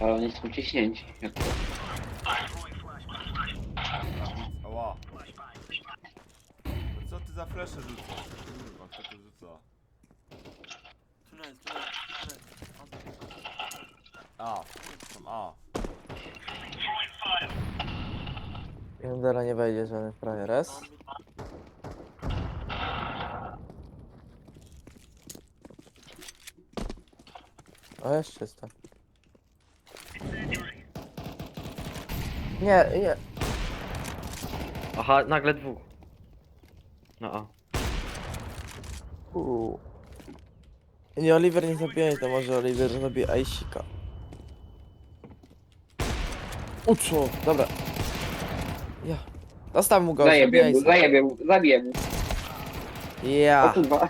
Ale oni są ciśnięci. Jak to? Ała. Co ty za flesze rzucasz? Kurwa, kto to rzuca? Tunel, tunel, tunel. A, tam A. Jandera nie wejdzie żaden frajer. S. O, jest czysto. Nie, nie. Aha, nagle dwóch. No a. Uuu. Nie, Oliver nie zabije, to może Oliver zabije Aisika. U co? Dobra. Ja. Zostaw mu go, Zajebię zabijaj mu, sobie. zajebię mu, zabiję mu. O Ja. kurwa.